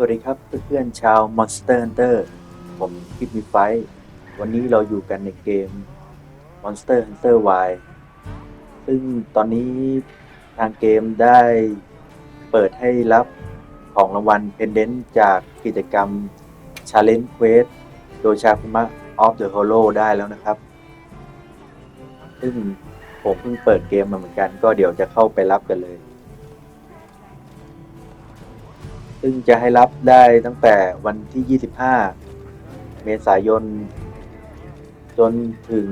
สวัสดีครับเพื่อนๆชาว Monster Hunter ผมคิดมีไฟ วันนี้เราอยู่กันในเกม Monster Hunter Y ซึ่งตอนนี้ทางเกมได้เปิดให้รับของรางวัลเพนเดนต์จากกิจกรรม Challenge Quest โดยชาคุมะ of the Hollow ได้แล้วนะครับ ซึ่งผมเพิ่งเปิดเกมมาเหมือนกัน ก็เดี๋ยวจะเข้าไปรับกันเลย ซึ่งจะให้รับได้ตั้งแต่วันที่ 25 เมษายน จนถึง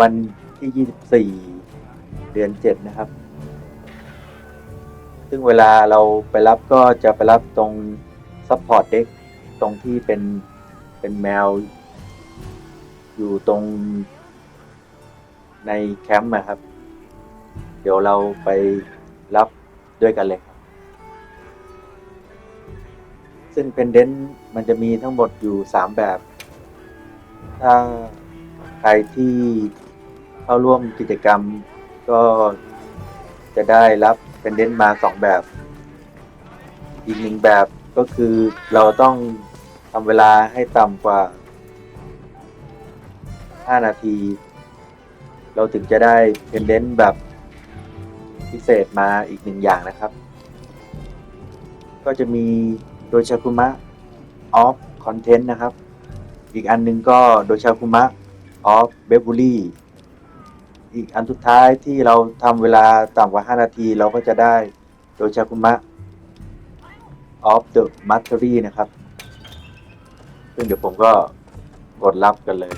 วันที่ 24 เดือน 7 นะครับ ซึ่งเวลาเราไปรับก็จะไปรับตรง Support Deck ตรงที่เป็นเป็นแมว อยู่ตรงในแคมป์นะครับ เดี๋ยวเราไปรับด้วยกันเลย ซึ่งเพนเดนต์มันจะมีทั้งหมดอยู่ 3 แบบ ถ้าใครที่เข้าร่วมกิจกรรมก็จะได้รับเพนเดนต์มา 2 แบบ อีกหนึ่งแบบก็คือเราต้องทำเวลาให้ต่ำกว่า 5 นาที เราถึงจะได้เพนเดนต์แบบพิเศษมาอีกหนึ่งอย่างนะครับ ก็จะมี โดยชาคุมะออฟคอนเทนต์นะครับ อีกอันหนึงก็โดยชาคุมะออฟเบบูลี่อีกอันสุดท้ายที่เราทำเวลาต่ำกว่า 5 นาทีเราก็จะได้โดยชาคุมะออฟเดอะมัตเตอรี่นะครับ ซึ่งเดี๋ยวผมก็กดรับกันเลย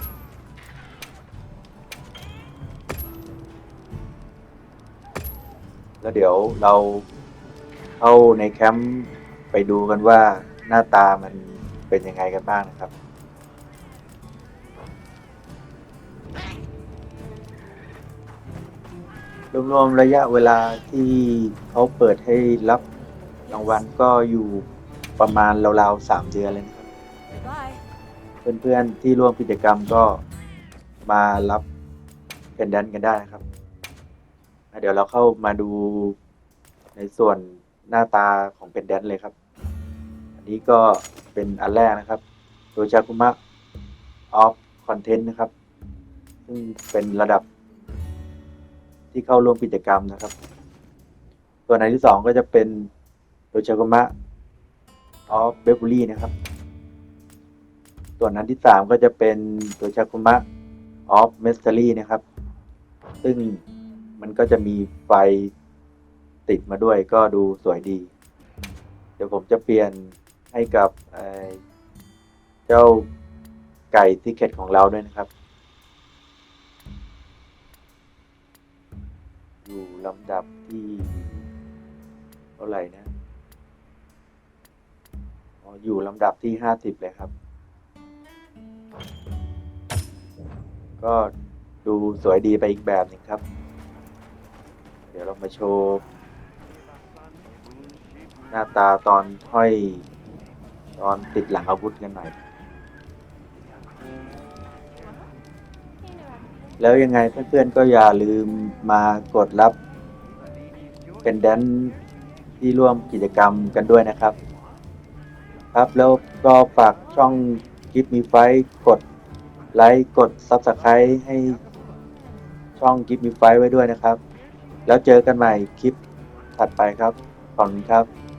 แล้วเดี๋ยวเราเข้าในแคมป์ ไปดูกันว่าหน้าตามันเป็นยังไงกันบ้างนะครับ รวมๆระยะเวลาที่เขาเปิดให้รับรางวัลก็อยู่ประมาณราวๆสามเดือนเลยนะครับ Bye. เพื่อนๆที่ร่วมกิจกรรมก็มารับเพนดันกันได้นะครับอะเดี๋ยวเราเข้ามาดูในส่วนหน้าตาของเพนดันเลยครับอั นี้ก็เป็นอันแรกนะครับ โดยชาคุมะออฟคอนเทนต์นะครับ ซึ่งเป็นระดับที่เข้าร่วมกิจกรรมนะครับส่วนอันที่สองก็จะเป็นโดยชาคุมะออฟเบบูรี่นะครับ ส่วนอันที่สามก็จะเป็นตัวชาคุมะออฟเมสเตอรี่นะครับ ซึ่งมันก็จะมีไฟติดมาด้วยก็ดูสวยดี เดี๋ยวผมจะเปลี่ยน ให้กับเจ้าไก่ทิเก็ตของเราด้วยนะครับ อยู่ลำดับที่เท่าไหร่นะอ๋ออยู่ลำดับที่ห้าสิบเลยครับ ก็ดูสวยดีไปอีกแบบหนึ่งครับ เดี๋ยวเรามาโชว์ หน้าตาตอนห้อย ตอนติดหลังอาวุธกันหน่อย แล้วยังไงเพื่อนๆก็อย่าลืมมากดรับ เป็นแดนที่ร่วมกิจกรรมกันด้วยนะครับ ครับแล้วก็ฝากช่องคลิปมีไฟกดไลค์กด Subscribe ให้ช่องคลิปมีไฟไว้ด้วยนะครับ แล้วเจอกันใหม่คลิปถัดไปครับ ขอบคุณครับ